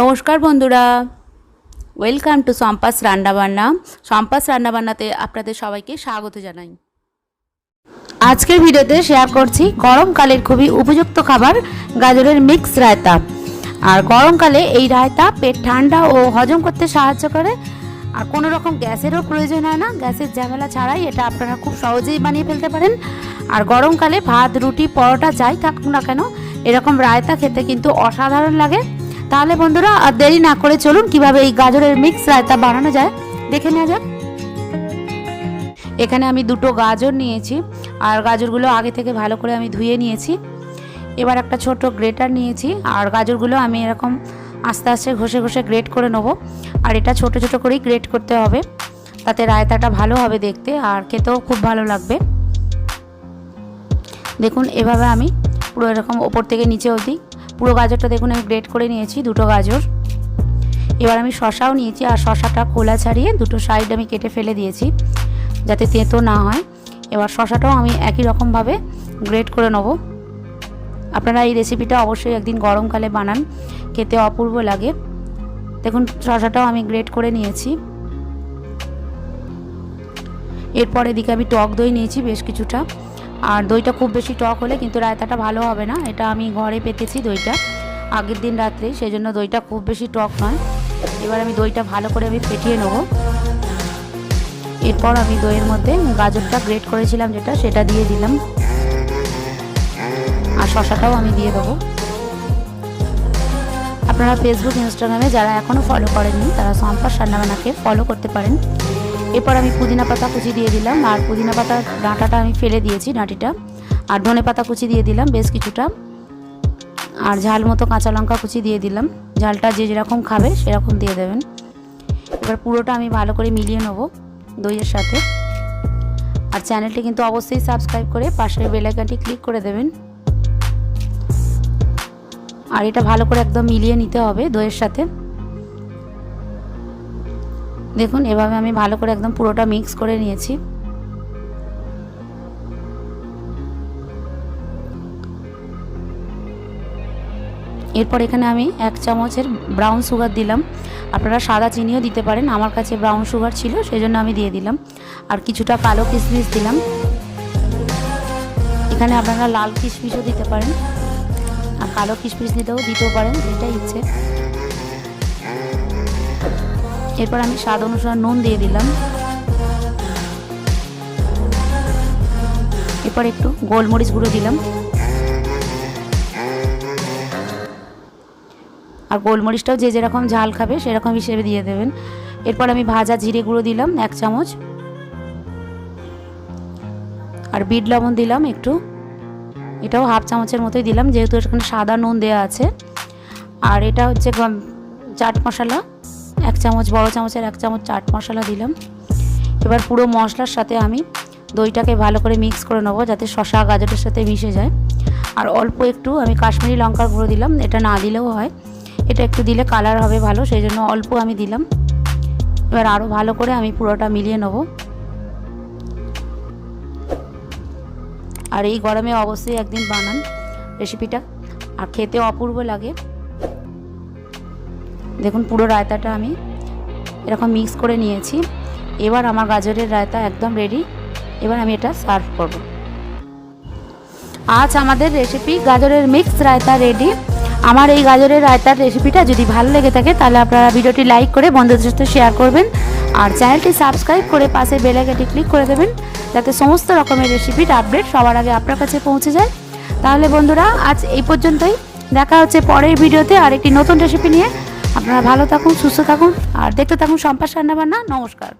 নমস্কার বন্ধুরা। Welcome to সম্পাস রান্নাবান্না। সম্পাস রান্নাবান্নাতে আপনাদের সবাইকে স্বাগত জানাই। আজকের ভিডিওতে শেয়ার করছি গরমকালের খুবই উপযুক্ত খাবার, গাজরের মিক্স রায়তা। আর গরমকালে এই রায়তা পেট ঠান্ডা ও হজম করতে সাহায্য করে। আর কোনো রকম গ্যাসেরও প্রয়োজন হয় না। গ্যাসের ঝামেলা ছাড়াই এটা আপনারা খুব সহজেই বানিয়ে ফেলতে পারেন। আর গরমকালে ভাত, রুটি, পরোটা যাই থাকুক না কেন, এরকম রায়তা খেতে কিন্তু অসাধারণ লাগে। তাহলে বন্ধুরা, আর দেরি না করে চলুন কীভাবে এই গাজরের মিক্স রায়তা বানানো যায়, দেখে নেওয়া যাক। এখানে আমি দুটো গাজর নিয়েছি, আর গাজরগুলো আগে থেকে ভালো করে আমি ধুয়ে নিয়েছি। এবার একটা ছোট গ্রেটার নিয়েছি, আর গাজরগুলো আমি এরকম আস্তে আস্তে ঘষে ঘষে গ্রেট করে নেব। আর এটা ছোট ছোট করেই গ্রেট করতে হবে, তাতে রায়তাটা ভালো হবে দেখতে, আর খেতেও খুব ভালো লাগবে। দেখুন, এভাবে আমি পুরো এরকম ওপর থেকে নিচে অবধি পুরো গাজরটা দেখুন, আমি গ্রেট করে নিয়েছি দুটো গাজর। এবার আমি শশাও নিয়েছি আর শশাটা খোলা ছাড়িয়ে দুটো সাইড আমি কেটে ফেলে দিয়েছি, যাতে তেঁতো না হয়। এবার শশাটাও আমি একই রকমভাবে গ্রেট করে নেব। আপনারা এই রেসিপিটা অবশ্যই একদিন গরমকালে বানান, খেতে অপূর্ব লাগে। দেখুন, শশাটাও আমি গ্রেট করে নিয়েছি। এরপর এদিকে আমি টক দই নিয়েছি, বেশ কিছুটা। আর দইটা খুব বেশি টক হলে কিন্তু রায়তাটা ভালো হবে না। এটা আমি ঘরে পেতেছি দইটা। আগের দিন রাত্রে সেই জন্য দইটা খুব বেশি টক নয়। এবার আমি দইটা ভালো করে আমি ফেটিয়ে নেব। এরপর আমি দইয়ের মধ্যে গাজরটা গ্রেট করেছিলাম যেটা, সেটা দিয়ে দিলাম। আর শশাটাও আমি দিয়ে দেবো। আপনারা ফেসবুক ইনস্টাগ্রামে যারা এখনও ফলো করেননি, তারা সম্পাস রান্নাবান্নাকে ফলো করতে পারেন। এরপর আমি পুদিনা পাতা কুচি দিয়ে দিলাম, আর পুদিনা পাতার ডাঁটাটা আমি ফেলে দিয়েছি ডাঁটিটা, আর ধনে পাতা কুচি দিয়ে দিলাম বেশ কিছুটা, আর ঝাল মতো কাঁচা লঙ্কা কুচি দিয়ে দিলাম, ঝালটা যে যেরকম খাবে সেরকম দিয়ে দেবেন। এবার পুরোটা আমি ভালো করে মিলিয়ে নেব দইয়ের সাথে। আর চ্যানেলটি কিন্তু অবশ্যই সাবস্ক্রাইব করে পাশের বেলাইকানটি ক্লিক করে দেবেন। আর এটা ভালো করে একদম মিলিয়ে নিতে হবে দইয়ের সাথে। দেখুন, এভাবে আমি ভালো করে একদম পুরোটা মিক্স করে নিয়েছি। এরপর এখানে আমি এক চামচের ব্রাউন সুগার দিলাম। আপনারা সাদা চিনিও দিতে পারেন, আমার কাছে ব্রাউন সুগার ছিল সেই জন্য আমি দিয়ে দিলাম। আর কিছুটা কালো কিশমিশ দিলাম। এখানে আপনারা লাল কিশমিশও দিতে পারেন। আর কালো কিশমিশ দিতেও দিতেও পারেন, যেটা ইচ্ছে। এরপর আমি স্বাদ অনুসারে নুন দিয়ে দিলাম। এরপর একটু গোলমরিচ গুঁড়ো দিলাম। আর গোলমরিচটাও যে যেরকম ঝাল খাবে সেরকম হিসেবে দিয়ে দেবেন। এরপর আমি ভাজা জিরে গুঁড়ো দিলাম এক চামচ। আর বিট লবণ দিলাম একটু। এটাও হাফ চামচের মতোই দিলাম, যেহেতু এখানে সাদা নুন দেওয়া আছে। আর এটা হচ্ছে চাট মশলা। এক চামচ, বড় চামচের এক চামচ চাট মশলা দিলাম। এবার পুরো মশলার সাথে আমি দইটাকে ভালো করে মিক্স করে নেব যাতে শশা গাজরের সাথে মিশে যায়। আর অল্প একটু আমি কাশ্মীরি লঙ্কার গুঁড়ো দিলাম, এটা না দিলেও হয়। এটা একটু দিলে কালার হবে ভালো, সেই জন্য অল্প আমি দিলাম। এবার আরও ভালো করে আমি পুরোটা মিলিয়ে নেব। আর এই গরমে অবশ্যই একদিন বানান রেসিপিটা আর খেতে অপূর্ব লাগে। দেখুন, পুরো রায়তাটা আমি এরকম মিক্স করে নিয়েছি। এবার আমার গাজরের রায়তা একদম রেডি এবার আমি এটা সার্ভ করব। আজ আমাদের রেসিপি গাজরের মিক্স রায়তা রেডি আমার এই গাজরের রায়তার রেসিপিটা যদি ভালো লেগে থাকে, তাহলে আপনারা ভিডিওটি লাইক করে বন্ধুদের সাথে শেয়ার করবেন। আর চ্যানেলটি সাবস্ক্রাইব করে পাশে বেলাইকাটি ক্লিক করে দেবেন, যাতে সমস্ত রকমের রেসিপির আপডেট সবার আগে আপনার কাছে পৌঁছে যায়। তাহলে বন্ধুরা, আজ এই পর্যন্তই। দেখা হচ্ছে পরের ভিডিওতে আরেকটি নতুন রেসিপি নিয়ে। আপনারা ভালো থাকুন সুস্থ থাকুন আর দেখতে থাকুন সম্পাস রান্নাবান্না নমস্কার।